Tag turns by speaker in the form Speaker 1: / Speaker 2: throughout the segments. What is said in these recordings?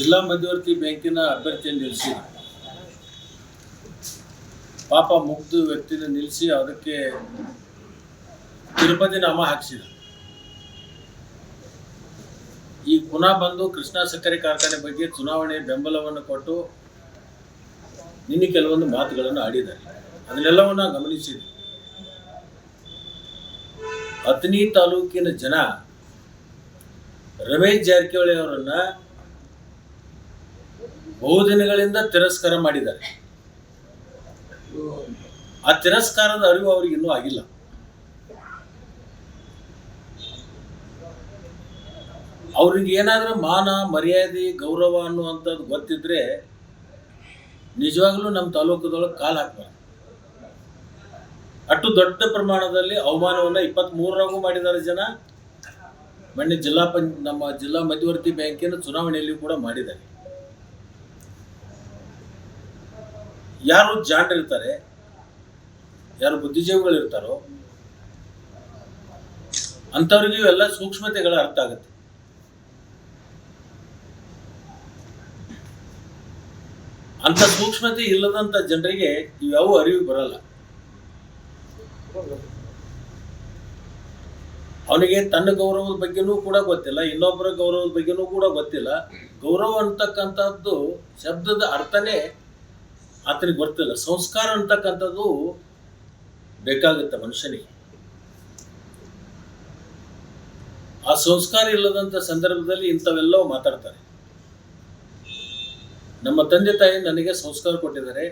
Speaker 1: ಜಿಲ್ಲಾ ಮಧ್ಯವರ್ತಿ ಬ್ಯಾಂಕಿನ ಅಭ್ಯರ್ಥಿಯನ್ನು ನಿಲ್ಲಿಸಿ ಪಾಪ ಮುಗ್ಧ ವ್ಯಕ್ತಿನ ನಿಲ್ಲಿಸಿ ಅದಕ್ಕೆ ತಿರುಪತಿ ನಾಮ ಹಾಕಿಸಿದ. ಈ ಪುನಃ ಬಂದು ಕೃಷ್ಣ ಸಕ್ಕರೆ ಕಾರ್ಖಾನೆ ಬಗ್ಗೆ ಚುನಾವಣೆ ಬೆಂಬಲವನ್ನು ಕೊಟ್ಟು ನಿನ್ನೆ ಕೆಲವೊಂದು ಮಾತುಗಳನ್ನು ಆಡಿದ್ದಾರೆ. ಅದನ್ನೆಲ್ಲವನ್ನ ಗಮನಿಸಿದೆ. ಅತ್ನಿ ತಾಲೂಕಿನ ಜನ ರಮೇಶ್ ಜಾರಕಿಹೊಳಿ ಅವರನ್ನ ಬಹುದಿನಗಳಿಂದ ತಿರಸ್ಕಾರ ಮಾಡಿದ್ದಾರೆ. ಆ ತಿರಸ್ಕಾರದ ಅರಿವು ಅವ್ರಿಗೆ ಇನ್ನೂ ಆಗಿಲ್ಲ. ಅವ್ರಿಗೆ ಏನಾದ್ರೂ ಮಾನ, ಮರ್ಯಾದೆ, ಗೌರವ ಅನ್ನುವಂಥದ್ದು ಗೊತ್ತಿದ್ರೆ ನಿಜವಾಗ್ಲೂ ನಮ್ಮ ತಾಲೂಕದೊಳಗೆ ಕಾಲು ಹಾಕ್ತಾರೆ ಅಷ್ಟು ದೊಡ್ಡ ಪ್ರಮಾಣದಲ್ಲಿ ಅವಮಾನವನ್ನು ಇಪ್ಪತ್ತ್ ಮೂರರಾಗೂ ಮಾಡಿದ್ದಾರೆ ಜನ. ಮೊನ್ನೆ ಜಿಲ್ಲಾ ಪಂಚ, ನಮ್ಮ ಜಿಲ್ಲಾ ಮಧ್ಯವರ್ತಿ ಬ್ಯಾಂಕಿನ ಚುನಾವಣೆಯಲ್ಲಿ ಕೂಡ ಮಾಡಿದ್ದಾರೆ. ಯಾರು ಜಾಣರಿರ್ತಾರೆ ಯಾರು ಬುದ್ಧಿಜೀವಿಗಳು ಇರ್ತಾರೋ, ಅಂಥವ್ರಿಗೆ ಇವೆಲ್ಲ ಸೂಕ್ಷ್ಮತೆಗಳ ಅರ್ಥ ಆಗುತ್ತೆ. ಅಂತ ಸೂಕ್ಷ್ಮತೆ ಇಲ್ಲದಂತ ಜನರಿಗೆ ಇವ್ಯಾವ ಅರಿವು ಬರಲ್ಲ. ಅವನಿಗೆ ತನ್ನ ಗೌರವದ ಬಗ್ಗೆನೂ ಕೂಡ ಗೊತ್ತಿಲ್ಲ, ಇನ್ನೊಬ್ಬರ ಗೌರವದ ಬಗ್ಗೆನೂ ಕೂಡ ಗೊತ್ತಿಲ್ಲ. ಗೌರವ ಅಂತಕ್ಕಂಥದ್ದು ಶಬ್ದದ ಅರ್ಥನೇ ಆತನಿಗೆ ಗೊತ್ತಿಲ್ಲ. ಸಂಸ್ಕಾರ ಅಂತಕ್ಕಂಥದ್ದು ಬೇಕಾಗುತ್ತೆ ಮನುಷ್ಯನಿಗೆ. ಆ ಸಂಸ್ಕಾರ ಇಲ್ಲದಂತ ಸಂದರ್ಭದಲ್ಲಿ ಇಂಥವೆಲ್ಲವೂ ಮಾತಾಡ್ತಾರೆ. ನಮ್ಮ ತಂದೆ ತಾಯಿ ನನಗೆ ಸಂಸ್ಕಾರ ಕೊಟ್ಟಿದ್ದಾರೆ.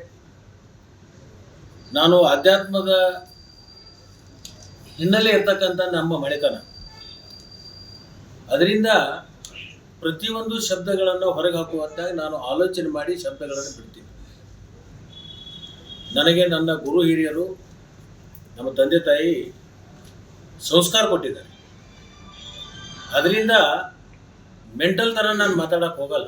Speaker 1: ನಾನು ಆಧ್ಯಾತ್ಮದ ಹಿನ್ನೆಲೆ ಇರ್ತಕ್ಕಂಥ ನಮ್ಮ ಮಳೆತನ ಅದರಿಂದ ಪ್ರತಿಯೊಂದು ಶಬ್ದಗಳನ್ನು ಹೊರಗೆ ಹಾಕುವಂತಾಗ ನಾನು ಆಲೋಚನೆ ಮಾಡಿ ಶಬ್ದಗಳನ್ನು ಬಿಡ್ತೀನಿ. ನನಗೆ ನನ್ನ ಗುರು ಹಿರಿಯರು, ನಮ್ಮ ತಂದೆ ತಾಯಿ ಸಂಸ್ಕಾರ ಕೊಟ್ಟಿದ್ದಾರೆ. ಅದರಿಂದ ಮೆಂಟಲ್ ಥರ ನಾನು ಮಾತಾಡೋಕ್ಕೆ ಹೋಗಲ್ಲ.